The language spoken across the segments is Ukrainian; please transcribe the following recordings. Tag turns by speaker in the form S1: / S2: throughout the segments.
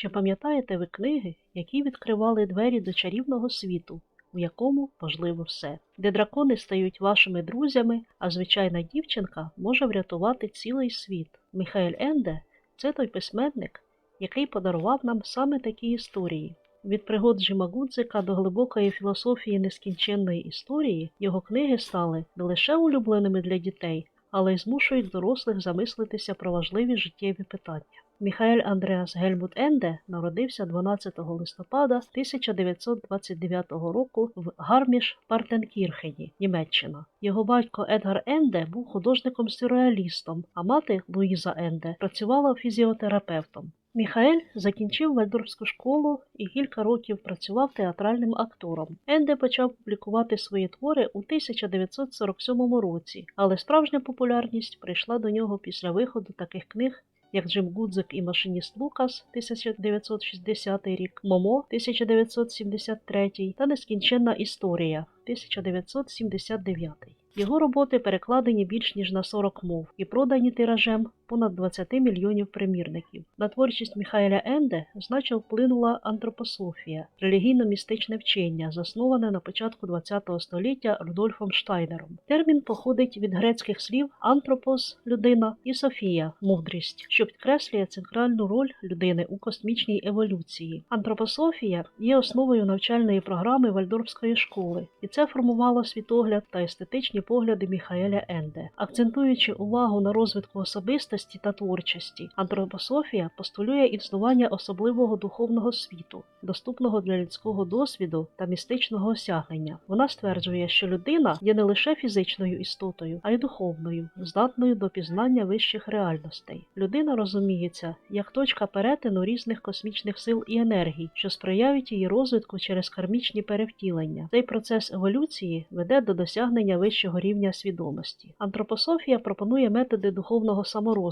S1: Чи пам'ятаєте ви книги, які відкривали двері до чарівного світу, у якому важливо все, де дракони стають вашими друзями, а звичайна дівчинка може врятувати цілий світ? Міхаель Енде це той письменник, який подарував нам саме такі історії. Від пригод Джима Гудзика до глибокої філософії нескінченної історії його книги стали не лише улюбленими для дітей, але й змушують дорослих замислитися про важливі життєві питання. Міхаель Андреас Гельмут Енде народився 12 листопада 1929 року в Гарміш Партенкірхені, Німеччина. Його батько Едгар Енде був художником-сюрреалістом, а мати Луїза Енде працювала фізіотерапевтом. Міхаель закінчив Вальдорфську школу і кілька років працював театральним актором. Енде почав публікувати свої твори у 1947 році, але справжня популярність прийшла до нього після виходу таких книг, як Джим Гудзик і машиніст Лукас 1960 рік, Момо 1973 та Нескінченна історія 1979. Його роботи перекладені більш ніж на 40 мов і продані тиражем понад 20 мільйонів примірників. На творчість Міхаеля Енде значно вплинула антропософія, релігійно-містичне вчення, засноване на початку ХХ століття Рудольфом Штайнером. Термін походить від грецьких слів антропос людина і софія мудрість, що підкреслює центральну роль людини у космічній еволюції. Антропософія є основою навчальної програми Вальдорфської школи, і це формувало світогляд та естетичні погляди Міхаеля Енде, акцентуючи увагу на розвитку особистості та творчості. Антропософія постулює існування особливого духовного світу, доступного для людського досвіду та містичного осягнення. Вона стверджує, що людина є не лише фізичною істотою, а й духовною, здатною до пізнання вищих реальностей. Людина розуміється як точка перетину різних космічних сил і енергій, що сприяють її розвитку через кармічні перевтілення. Цей процес еволюції веде до досягнення вищого рівня свідомості. Антропософія пропонує методи духовного саморозвитку,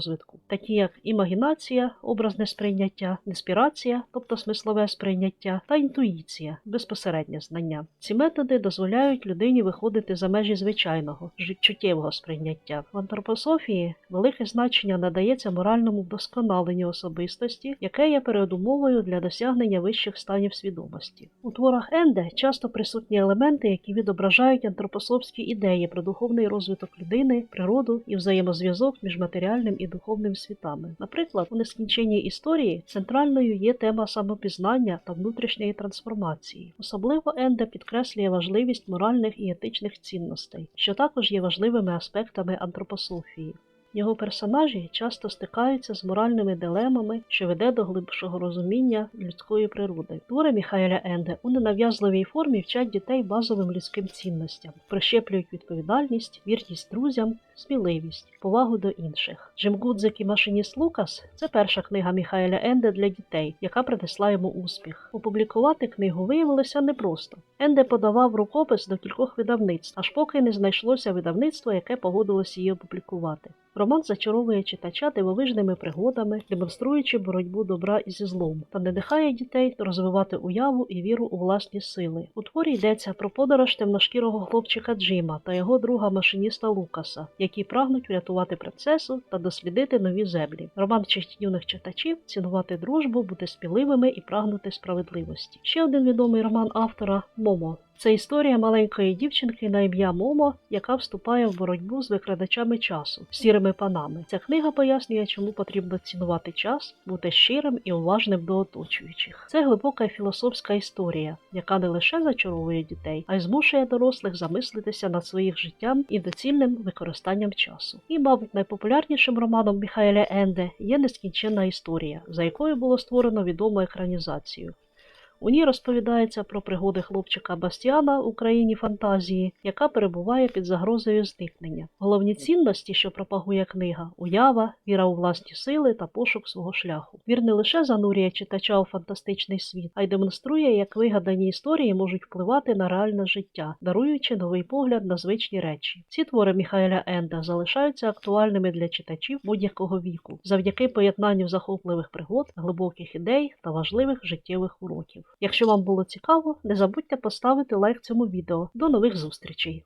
S1: такі як імагінація, образне сприйняття, інспірація, тобто смислове сприйняття, та інтуїція, безпосереднє знання. Ці методи дозволяють людині виходити за межі звичайного, життєвого сприйняття. В антропософії велике значення надається моральному вдосконаленню особистості, яке є передумовою для досягнення вищих станів свідомості. У творах Енде часто присутні елементи, які відображають антропософські ідеї про духовний розвиток людини, природу і взаємозв'язок між матеріальним і духовним світами. Наприклад, у нескінченній історії центральною є тема самопізнання та внутрішньої трансформації. Особливо Енде підкреслює важливість моральних і етичних цінностей, що також є важливими аспектами антропософії. Його персонажі часто стикаються з моральними дилемами, що веде до глибшого розуміння людської природи. Твори Міхаеля Енде у ненав'язливій формі вчать дітей базовим людським цінностям, прищеплюють відповідальність, вірність друзям, сміливість, повагу до інших. Джим Гудзик і машиніст Лукас це перша книга Міхаеля Енде для дітей, яка принесла йому успіх. Опублікувати книгу виявилося непросто. Енде подавав рукопис до кількох видавництв, аж поки не знайшлося видавництво, яке погодилося її опублікувати. Роман зачаровує читача дивовижними пригодами, демонструючи боротьбу добра із злом, та надихає дітей розвивати уяву і віру у власні сили. У творі йдеться про подорож темношкірого хлопчика Джима та його друга машиніста Лукаса, які прагнуть врятувати принцесу та дослідити нові землі. Роман вчить юних читачів цінувати дружбу, бути сміливими і прагнути справедливості. Ще один відомий роман автора Момо. Це історія маленької дівчинки на ім'я Момо, яка вступає в боротьбу з викрадачами часу, сірими панами. Ця книга пояснює, чому потрібно цінувати час, бути щирим і уважним до оточуючих. Це глибока філософська історія, яка не лише зачаровує дітей, а й змушує дорослих замислитися над своїх життям і доцільним використанням часу. І, мабуть, найпопулярнішим романом Міхаеля Енде є нескінченна історія, за якою було створено відому екранізацію. У ній розповідається про пригоди хлопчика Бастіана у країні фантазії, яка перебуває під загрозою зникнення. Головні цінності, що пропагує книга уява, віра у власні сили та пошук свого шляху. Вір не лише занурює читача у фантастичний світ, а й демонструє, як вигадані історії можуть впливати на реальне життя, даруючи новий погляд на звичні речі. Ці твори Міхаеля Енда залишаються актуальними для читачів будь-якого віку, завдяки поєднанню захопливих пригод, глибоких ідей та важливих життєвих уроків. Якщо вам було цікаво, не забудьте поставити лайк цьому відео. До нових зустрічей!